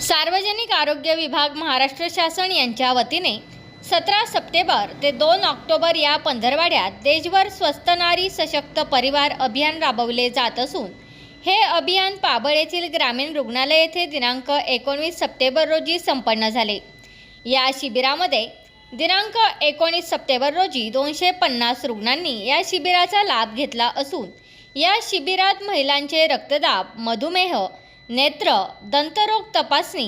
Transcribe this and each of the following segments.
सार्वजनिक आरोग्य विभाग महाराष्ट्र शासन यांच्या वतीने सतरा सप्टेंबर ते दोन ऑक्टोबर या पंधरवाड्यात देशभर स्वस्त नारी सशक्त परिवार अभियान राबवले जात असून हे अभियान पाबळ येथील ग्रामीण रुग्णालय येथे दिनांक एकोणवीस सप्टेंबर रोजी संपन्न झाले. या शिबिरामध्ये दिनांक एकोणीस सप्टेंबर रोजी दोनशे पन्नास रुग्णांनी या शिबिराचा लाभ घेतला असून या शिबिरात महिलांचे रक्तदाब मधुमेह नेत्र दंतरोग तपासणी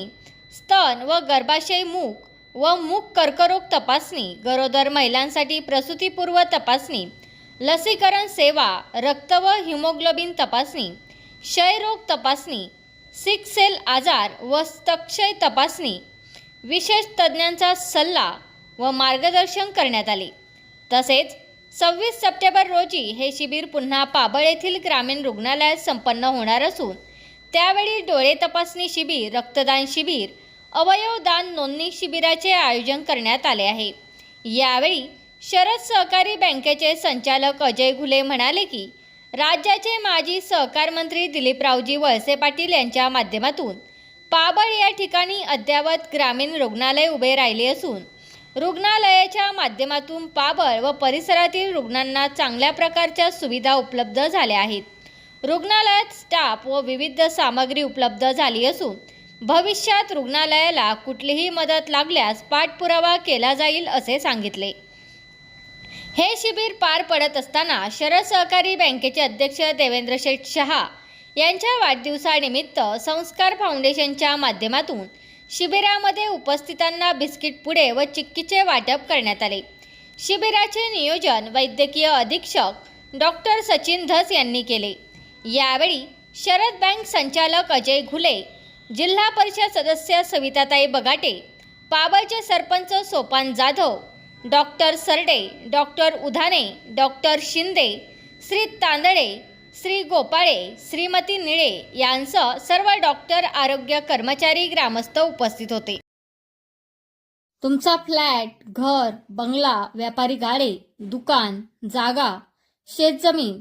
स्तन व गर्भाशय मूक व मूक कर्करोग तपासणी गरोदर महिलांसाठी प्रसूतीपूर्व तपासणी लसीकरण सेवा रक्त व हिमोग्लोबिन तपासणी क्षयरोग तपासणी सिक सेल आजार व स्तक्षय तपासणी विशेष तज्ज्ञांचा सल्ला व मार्गदर्शन करण्यात आले. तसेच सव्वीस सप्टेंबर रोजी हे शिबिर पुन्हा पाबळ येथील ग्रामीण रुग्णालयात संपन्न होणार असून त्यावेळी डोळे तपासणी शिबिर रक्तदान शिबिर अवयवदान नोंदणी शिबिराचे आयोजन करण्यात आले आहे. यावेळी शरद सहकारी बँकेचे संचालक अजय घुले म्हणाले की राज्याचे माजी सहकार मंत्री दिलीपरावजी वळसे पाटील यांच्या माध्यमातून पाबळ या ठिकाणी अद्ययावत ग्रामीण रुग्णालय उभे राहिले असून रुग्णालयाच्या माध्यमातून पाबळ व परिसरातील रुग्णांना चांगल्या प्रकारच्या सुविधा उपलब्ध झाल्या आहेत. रुग्णालयात स्टाफ व विविध सामग्री उपलब्ध झाली असून भविष्यात रुग्णालयाला कुठलीही मदत लागल्यास पाठपुरावा केला जाईल असे सांगितले. हे शिबिर पार पडत असताना शरद सहकारी बँकेचे अध्यक्ष देवेंद्र शेठ शहा यांच्या वाढदिवसानिमित्त संस्कार फाउंडेशनच्या माध्यमातून शिबिरामध्ये उपस्थितांना बिस्किट पुडे व चिक्कीचे वाटप करण्यात आले. शिबिराचे नियोजन वैद्यकीय अधीक्षक डॉक्टर सचिन धस यांनी केले. यावेळी शरद बँक संचालक अजय घुले जिल्हा परिषद सदस्य सविताताई बगाटे पाबळचे sarpanch Sopan Jadhav doctor Sarde doctor Udhane doctor Shinde Shri Tandale Shri Gopale Shrimati Nile यांसह सर्व डॉक्टर आरोग्य कर्मचारी ग्रामस्थ उपस्थित होते. तुमचा फ्लॅट घर बंगला व्यापारी गाडे दुकान जागा शेतजमीन